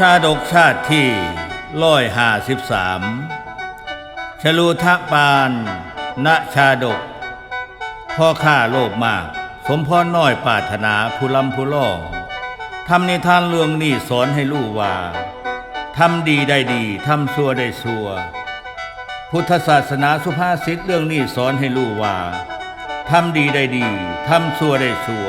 ชาดกชาติที่ร้อยห้าสิบสามชลูทะปานณชาดก พ่อข้าโลภมาก สมพรน้อยปาถนาผู้ลำผู้ล่อทำในทานเรื่องนี้สอนให้รู้ว่าทำดีได้ดีทำชั่วได้ชั่ว พุทธศาสนาสุภาษิตเรื่องนี้สอนให้รู้ว่าทำดีได้ดีทำชั่วได้ชั่ว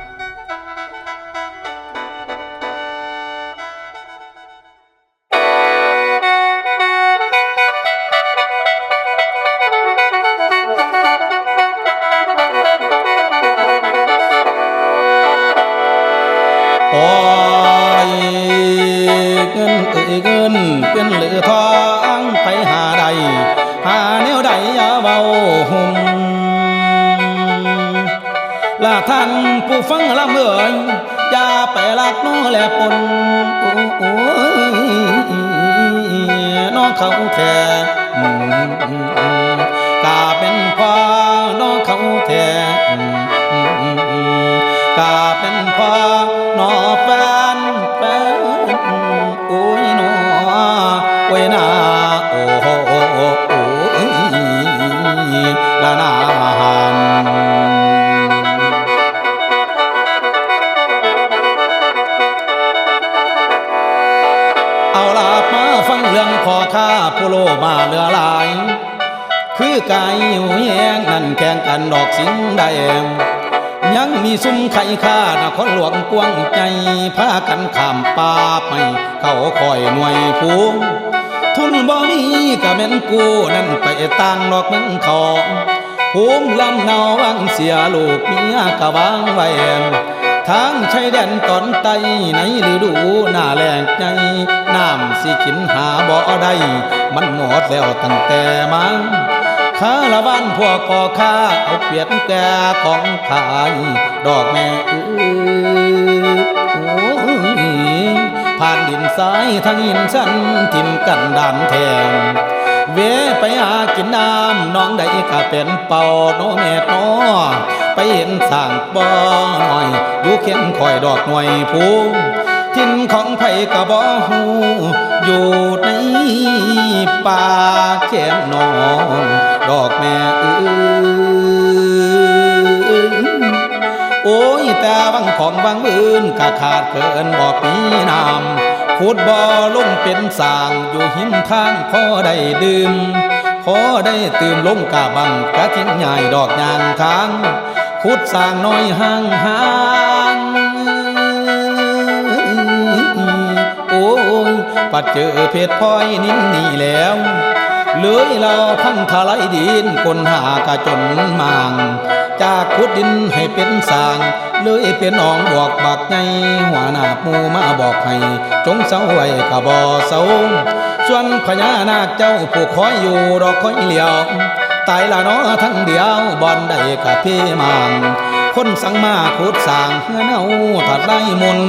เป็นเหลือทองไปหาใด หาแนวใดอย่าเบาหุ่มละท่านผู้ฟังลำเอ่ยอย่าไปลักน้อแลปนโอ้ยน้องเขาแท้กาเป็นพ่อน้องเขาแท้ ละนานเอาลาบมาฟังเรื่องพอข้าผู้โลมาเหลือลาย คือกายหิวแยงนั่นแข่งกันดอกสิงได้แอมยังมีซุ้มไข่ข้านครหลวงกวงใจพากันข้ามป่าไป เขาคอยหน่วยผูง ทุนบ่มีก็แม่นกูนั่นไปต่างดอกเมืองทองภูมิลำเนาวังเสียลูกเมียกะวางไว้มทางชายแดนตอนใต้ในฤดูหน้าแล้งใจน้ำสิกินหาบ่ได้มันหมดแล้วตั้งแต่มังคาละวันพวกก่อข้าเอาเปรียบแก่ของขายดอกแม่ สายทางหินชันทิมกันดานแทง เวไปหากินน้ำน้องใดก็เป็นเป่าโนแม่นไปเห็นสางบ่อหน่อยอยู่เข็นคอยดอกหน่วยภูทิ้นของไผกะบ่ฮูอยู่ในป่าแคมนองดอกแม่เอ้ยโอ้ยแต่วังของวังอื่นกะขาดเกินบ่ปีน้ำ ขุดบ่อลงเป็นสางอยู่หินทางพอได้ดื่มพอได้ตื่มลงกะบังกะทิ้งใหญ่ดอกยางทางขุดสางน้อยห่างห่างโอ้ยปัดเจอเพชรพลอยนิ่นี่แล้วเลยเราพังทลายดินคนหากะจนมาง จากขุดดินให้เป็นสาง เลยเป็นหนองบอกบักไงหัวหน้าหมูมาบอกให้ จงเสาไว้กะบ่เสาส่วนพญานาคเจ้าผู้คอยอยู่ดอกคอยเหลียวตายละเนาะทั้งเดียวบอนได้กะพี่มางคนสังมาขุดสางเฮือนเอาถัดไล่มน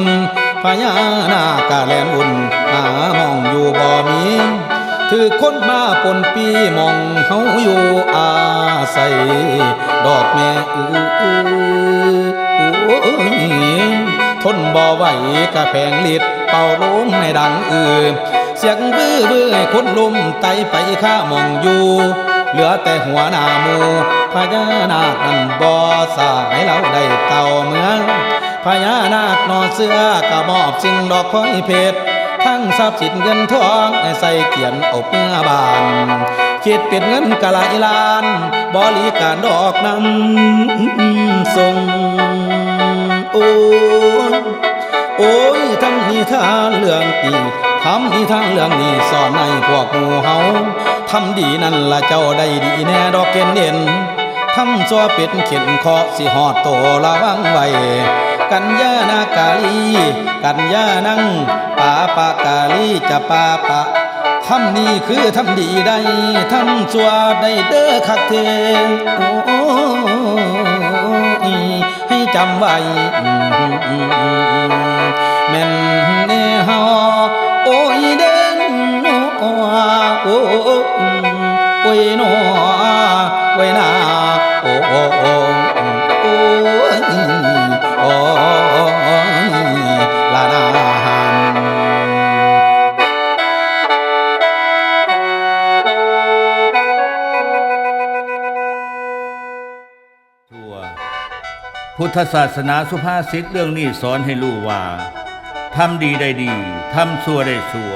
พญานาคกะแลนอุ่นหามองอยู่บ่มี ถือคนมาปนปีมองเฮาอยู่อาศัยดอกแม่อืออืออ้ยทนบ่ไหวกะแพงลิดเป่าลมในดังอือเสียงบื้อบื้อให้คนลุมไตไปข้ามองอยู่เหลือแต่หัวหน้ามูพญานาคนั้นบ่สาให้เราได้เต่าเมืองพญานาคนอเสื้อกะมอบสิ่งดอกพ้อยเพชร ทั้งทรัพย์สินเงินทองใใส่เกียนอบเมื่อบานคิดเป็นเงินกะลายลาน บริการดอกนำส่งโอ้ยโอ้ยทั้งนิทานเรื่องอีทำนิทานเรื่องนี้สอนในพวกหมูเฮาทำดีนั่นละเจ้าได้ดีแน่ดอกเกณฑ์เด่นทำซัวเป็ดเข็นเคาะสิหอดโตระวังไว้ กันยานากาลี กันยานังปาปากาลีจะปาปะทำนี่คือทำดีได้ทำซัวได้เด้อคักเทโอ้ให้จำไว้แม่นแน่ฮอโอ้ยเด้งโอ้โอ้โอ้ยนอไว้นาโอ้โอ้ พุทธศาสนาสุภาษิตเรื่องนี้สอนให้รู้ว่า ทำดีได้ดี ทำชั่วได้ชั่ว